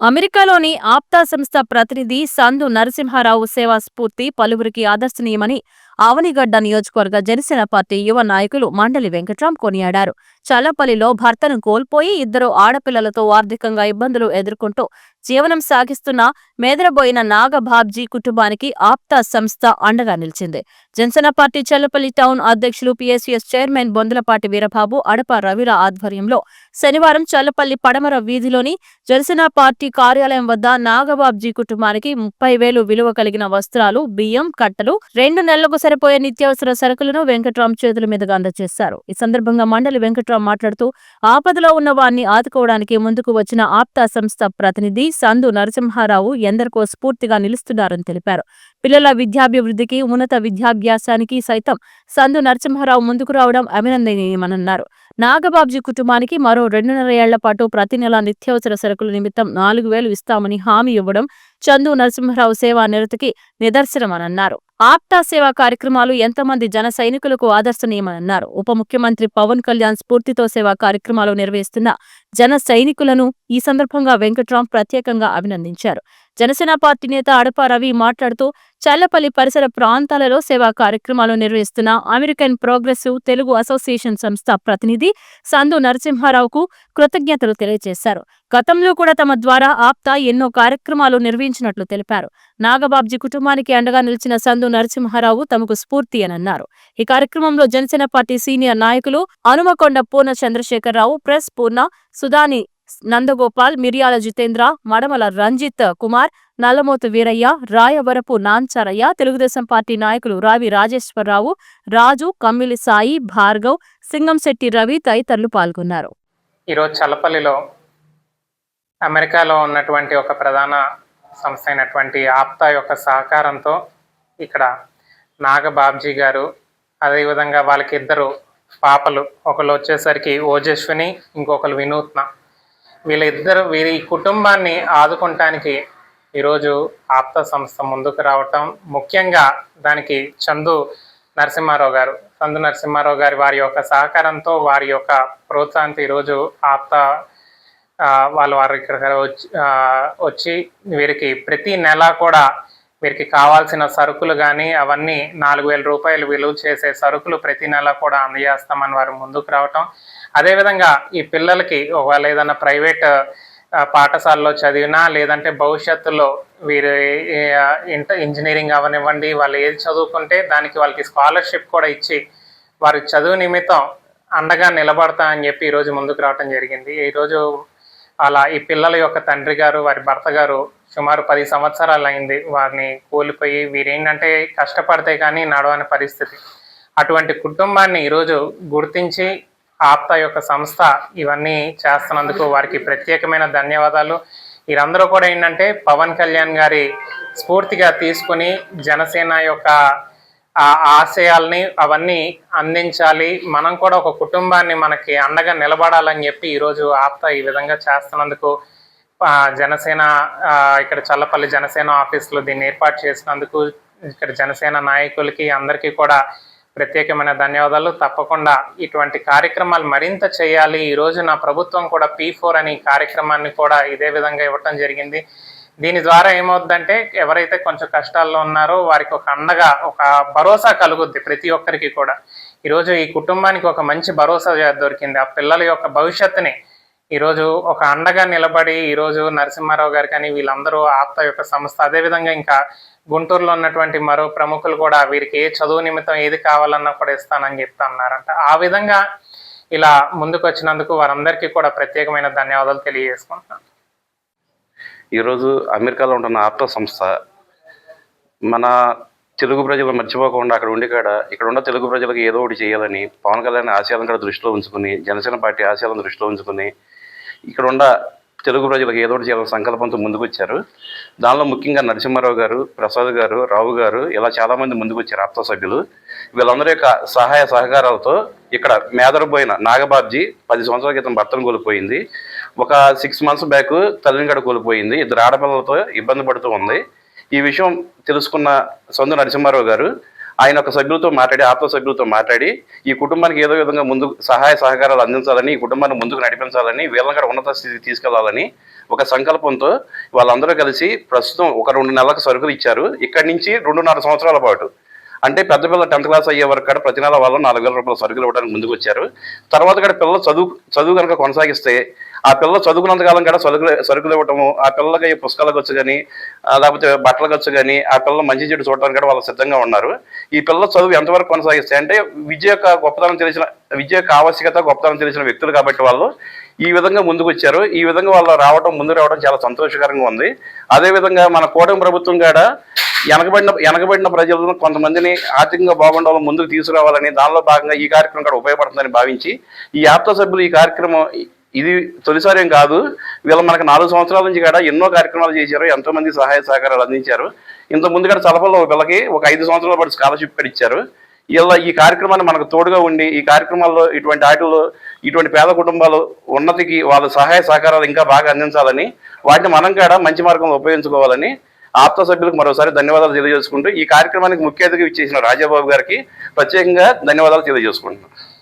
అమెరికాలోని ఆప్తా సంస్థ ప్రతినిధి సందు నరసింహారావు సేవా స్ఫూర్తి పలువురికి ఆదర్శనీయమని ఆవనిగడ్డ నియోజకవర్గ జనసేన పార్టీ యువ నాయకులు మండలి వెంకట్రాం కొనియాడారు. చల్లపల్లిలో భర్తను కోల్పోయి ఇద్దరు ఆడపిల్లలతో ఆర్థికంగా ఇబ్బందులు ఎదుర్కొంటూ జీవనం సాగిస్తున్న మేదరబోయిన నాగబాబ్జీ కుటుంబానికి ఆప్తా సంస్థ అండగా నిలిచింది. జనసేన పార్టీ చల్లపల్లి టౌన్ అధ్యక్షులు పిఎస్ఎస్ చైర్మన్ బొందలపాటి వీరబాబు అడప రవిల ఆధ్వర్యంలో శనివారం చల్లపల్లి పడమర వీధిలోని జనసేన పార్టీ కార్యాలయం వద్ద నాగబాబ్జీ కుటుంబానికి ముప్పై వేలు విలువ కలిగిన వస్త్రాలు బియ్యం కట్టలు రెండు నెలలకు సరిపోయే నిత్యావసర సరుకులను వెంకట్రామ్ చేతుల మీదుగా అందజేశారు. ఈ సందర్భంగా మండలి వెంకట్రామ్ మాట్లాడుతూ ఆపదలో ఉన్న వారిని ఆదుకోవడానికి ముందుకు వచ్చిన ఆప్తా సంస్థ ప్రతినిధి సందు నరసింహారావు ఎందరికో స్ఫూర్తిగా నిలుస్తున్నారని తెలిపారు. పిల్లల విద్యాభివృద్ధికి ఉన్నత విద్యాభ్యాసానికి సైతం సందు నరసింహారావు ముందుకు రావడం అభినందనీయమన్నారు. నాగబాబ్జీ కుటుంబానికి మరో రెండున్నర ఏళ్ళ పాటు ప్రతి నెల నిత్యావసర సరుకుల నిమిత్తం నాలుగు వేలు ఇస్తామని హామీ ఇవ్వడం చందు నరసింహరావు సేవా నిరతికి నిదర్శనమనన్నారు. ఆప్తా సేవా కార్యక్రమాలు ఎంతమంది జన సైనికులకు ఆదర్శనీయమన్నారు ఉప ముఖ్యమంత్రి పవన్ కళ్యాణ్ స్ఫూర్తితో సేవా కార్యక్రమాలు నిర్వహిస్తున్న జన సైనికులను ఈ సందర్భంగా వెంకట్రామ్ ప్రత్యేకంగా అభినందించారు. జనసేన పార్టీ నేత అడప రవి మాట్లాడుతూ చల్లపల్లి పరిసర ప్రాంతాలలో సేవా కార్యక్రమాలు నిర్వహిస్తున్న అమెరికన్ ప్రోగ్రెసివ్ తెలుగు అసోసియేషన్ సంస్థ ప్రతినిధి సందు నరసింహారావుకు కృతజ్ఞతలు తెలియజేశారు. గతంలో కూడా తమ ద్వారా ఆప్తా ఎన్నో కార్యక్రమాలు నిర్వహించినట్లు తెలిపారు. నాగబాబ్జీ కుటుంబానికి అండగా నిలిచిన సందు నరసింహారావు తమకు స్ఫూర్తి అని అన్నారు. ఈ కార్యక్రమంలో జనసేన పార్టీ సీనియర్ నాయకులు హనుమకొండ పూర్ణ చంద్రశేఖరరావు ప్రెస్ పూర్ణ సుధాని నందగోపాల్ మిరియాల జితేంద్ర మడమల రంజిత్ కుమార్ నల్లమోతు వీరయ్య రాయవరపు నాంచారయ్య తెలుగుదేశం పార్టీ నాయకులు రావి రాజేశ్వరరావు రాజు కమ్మిలి సాయి భార్గవ్ సింగంశెట్టి రవి తదితరులు పాల్గొన్నారు. ఈరోజు చల్లపల్లిలో అమెరికాలో ఉన్నటువంటి ఒక ప్రధాన సంస్థ అయినటువంటి ఆప్తా యొక్క సహకారంతో ఇక్కడ నాగబాబ్జీ గారు అదేవిధంగా వాళ్ళకి ఇద్దరు పాపలు ఒకళ్ళు వచ్చేసరికి ఓజస్విని ఇంకొకరు వినూత్న వీళ్ళిద్దరు వీరి కుటుంబాన్ని ఆదుకుంటానికి ఈరోజు ఆప్త సంస్థ ముందుకు రావటం ముఖ్యంగా దానికి చందు నరసింహారావు గారు. చందు నరసింహారావు గారి వారి యొక్క సహకారంతో వారి యొక్క ప్రోత్సాహంతో ఈరోజు ఆప్త వాళ్ళు వారు ఇక్కడ వచ్చి వచ్చి వీరికి ప్రతి నెల కూడా వీరికి కావాల్సిన సరుకులు కానీ అవన్నీ నాలుగు వేల రూపాయలు విలువ చేసే సరుకులు ప్రతి నెల కూడా అందజేస్తామని వారు ముందుకు రావటం. అదేవిధంగా ఈ పిల్లలకి ఒకవేళ ఏదైనా ప్రైవేట్ పాఠశాలలో చదివినా లేదంటే భవిష్యత్తులో వీరు ఇంటర్ ఇంజనీరింగ్ అవనివ్వండి వాళ్ళు ఏది చదువుకుంటే దానికి వాళ్ళకి స్కాలర్షిప్ కూడా ఇచ్చి వారి చదువు నిమిత్తం అండగా నిలబడతా అని చెప్పి ఈరోజు ముందుకు రావటం జరిగింది. ఈరోజు అలా ఈ పిల్లల యొక్క తండ్రి గారు వారి భర్త గారు సుమారు పది సంవత్సరాలు అయింది. వారిని కోల్పోయి వీరేంటంటే కష్టపడితే కానీ నడవని పరిస్థితి. అటువంటి కుటుంబాన్ని ఈరోజు గుర్తించి ఆప్తా యొక్క సంస్థ ఇవన్నీ చేస్తున్నందుకు వారికి ప్రత్యేకమైన ధన్యవాదాలు. వీరందరూ కూడా ఏంటంటే పవన్ కళ్యాణ్ గారి స్ఫూర్తిగా తీసుకుని జనసేన యొక్క ఆశయాల్ని అవన్నీ అందించాలి. మనం కూడా ఒక కుటుంబాన్ని మనకి అండగా నిలబడాలని చెప్పి ఈరోజు ఆప్తా ఈ విధంగా చేస్తున్నందుకు జనసేన ఇక్కడ చల్లపల్లి జనసేన ఆఫీసులో దీన్ని ఏర్పాటు చేసినందుకు ఇక్కడ జనసేన నాయకులకి అందరికీ కూడా ప్రత్యేకమైన ధన్యవాదాలు. తప్పకుండా ఇటువంటి కార్యక్రమాలు మరింత చేయాలి. ఈరోజు నా ప్రభుత్వం కూడా పీ ఫోర్ అనే కార్యక్రమాన్ని కూడా ఇదే విధంగా ఇవ్వటం జరిగింది. దీని ద్వారా ఏమవుద్దంటే ఎవరైతే కొంచెం కష్టాల్లో ఉన్నారో వారికి ఒక అండగా ఒక భరోసా కలుగుద్ది ప్రతి ఒక్కరికి కూడా. ఈరోజు ఈ కుటుంబానికి ఒక మంచి భరోసా దొరికింది. ఆ పిల్లల యొక్క భవిష్యత్తుని ఈరోజు ఒక అండగా నిలబడి ఈరోజు నరసింహారావు గారు కానీ వీళ్ళందరూ ఆత్మ యొక్క సంస్థ. అదేవిధంగా ఇంకా గుంటూరులో ఉన్నటువంటి మరో ప్రముఖులు కూడా వీరికి ఏ చదువు నిమిత్తం ఏది కావాలన్నా కూడా ఇస్తానని చెప్తా అన్నారంట. ఆ విధంగా ఇలా ముందుకు వచ్చినందుకు వారందరికీ కూడా ప్రత్యేకమైన ధన్యవాదాలు తెలియజేసుకుంటున్నాను. ఈరోజు అమెరికాలో ఉంటున్న ఆత్మ సంస్థ మన తెలుగు ప్రజలు మర్చిపోకుండా అక్కడ ఉండి కాడ ఇక్కడ ఉన్న తెలుగు ప్రజలకు ఏదో ఒకటి చేయాలని పవన్ కళ్యాణ్ ఆశయాలను కూడా దృష్టిలో ఉంచుకుని జనసేన పార్టీ ఆశయాలను దృష్టిలో ఉంచుకుని ఇక్కడ ఉన్న తెలుగు ప్రజలకు ఏదో ఒకటి చేయాలని సంకల్పంతో ముందుకొచ్చారు. దానిలో ముఖ్యంగా నరసింహారావు గారు ప్రసాద్ గారు రావు గారు ఇలా చాలామంది ముందుకొచ్చారు ఆప్త సభ్యులు. వీళ్ళందరి యొక్క సహాయ సహకారాలతో ఇక్కడ మేదరపోయిన నాగబాబ్జీ పది సంవత్సరాల క్రితం భర్తను కోల్పోయింది. ఒక సిక్స్ మంత్స్ బ్యాక్ తల్లిని కూడా కోల్పోయింది. ఇద్దరు ఆడపిల్లలతో ఇబ్బంది పడుతూ ఉంది. ఈ విషయం తెలుసుకున్న సొంత నరసింహారావు గారు ఆయన ఒక సభ్యులతో మాట్లాడి ఆత్మ సభ్యులతో మాట్లాడి ఈ కుటుంబానికి ఏదో విధంగా ముందు సహాయ సహకారాలు అందించాలని ఈ కుటుంబాన్ని ముందుకు నడిపించాలని వీళ్ళని కూడా ఉన్నత స్థితికి తీసుకెళ్ళాలని ఒక సంకల్పంతో వాళ్ళందరూ కలిసి ప్రస్తుతం ఒక రెండు నెలలకు సరుకులు ఇచ్చారు. ఇక్కడి నుంచి రెండున్నర సంవత్సరాల పాటు. అంటే పెద్ద పిల్లలు టెన్త్ క్లాస్ అయ్యే వరకు కూడా ప్రతి నెల వాళ్ళు నాలుగు వేల రూపాయల సరుకులు ఇవ్వడానికి ముందుకు వచ్చారు. తర్వాత కూడా పిల్లలు చదువు చదువు కనుక కొనసాగిస్తే ఆ పిల్లలు చదువుకున్నంతకాలం కూడా సరుకులు సరుకులు ఇవ్వటము ఆ పిల్లలకి పుస్తకాల ఖర్చు కానీ లేకపోతే బట్టల ఖర్చు కానీ ఆ పిల్లలు మంచి చెడు చూడటానికి కూడా వాళ్ళు సిద్ధంగా ఉన్నారు. ఈ పిల్లల చదువు ఎంతవరకు కొనసాగిస్తాయి అంటే విద్య యొక్క గొప్పతనం తెలిసిన విద్య యొక్క ఆవశ్యకత గొప్పతనం తెలిసిన వ్యక్తులు కాబట్టి వాళ్ళు ఈ విధంగా ముందుకు వచ్చారు ఈ విధంగా వాళ్ళు రావడం ముందు రావడం చాలా సంతోషకరంగా ఉంది. అదే విధంగా మన కూటమి ప్రభుత్వం కూడా వెనకబడిన వెనకబడిన ప్రజలను కొంతమందిని ఆర్థికంగా బాగుండాలని ముందుకు తీసుకురావాలని దానిలో భాగంగా ఈ కార్యక్రమం కూడా ఉపయోగపడుతుందని భావించి ఈ యాప్తో సభ్యులు ఈ కార్యక్రమం ఇది తొలిసారి ఏం కాదు. వీళ్ళు మనకు నాలుగు సంవత్సరాల నుంచి కూడా ఎన్నో కార్యక్రమాలు చేశారు ఎంతో మంది సహాయ సహకారాలు అందించారు. ఇంత ముందు కూడా చలపల్లో ఒక పిల్లకి ఒక ఐదు సంవత్సరాల పాటు స్కాలర్షిప్ కూడా ఇచ్చారు. ఇలా ఈ కార్యక్రమాన్ని మనకు తోడుగా ఉండి ఈ కార్యక్రమాల్లో ఇటువంటి వాటిల్లో ఇటువంటి పేద కుటుంబాలు ఉన్నతికి వాళ్ళ సహాయ సహకారాలు ఇంకా బాగా అందించాలని వాటిని మనం కూడా మంచి మార్గంలో ఉపయోగించుకోవాలని ఆప్త సభ్యులకు మరోసారి ధన్యవాదాలు తెలియజేసుకుంటూ ఈ కార్యక్రమానికి ముఖ్య అతిథిగా ఇచ్చేసిన రాజాబాబు గారికి ప్రత్యేకంగా ధన్యవాదాలు తెలియజేసుకుంటున్నాను.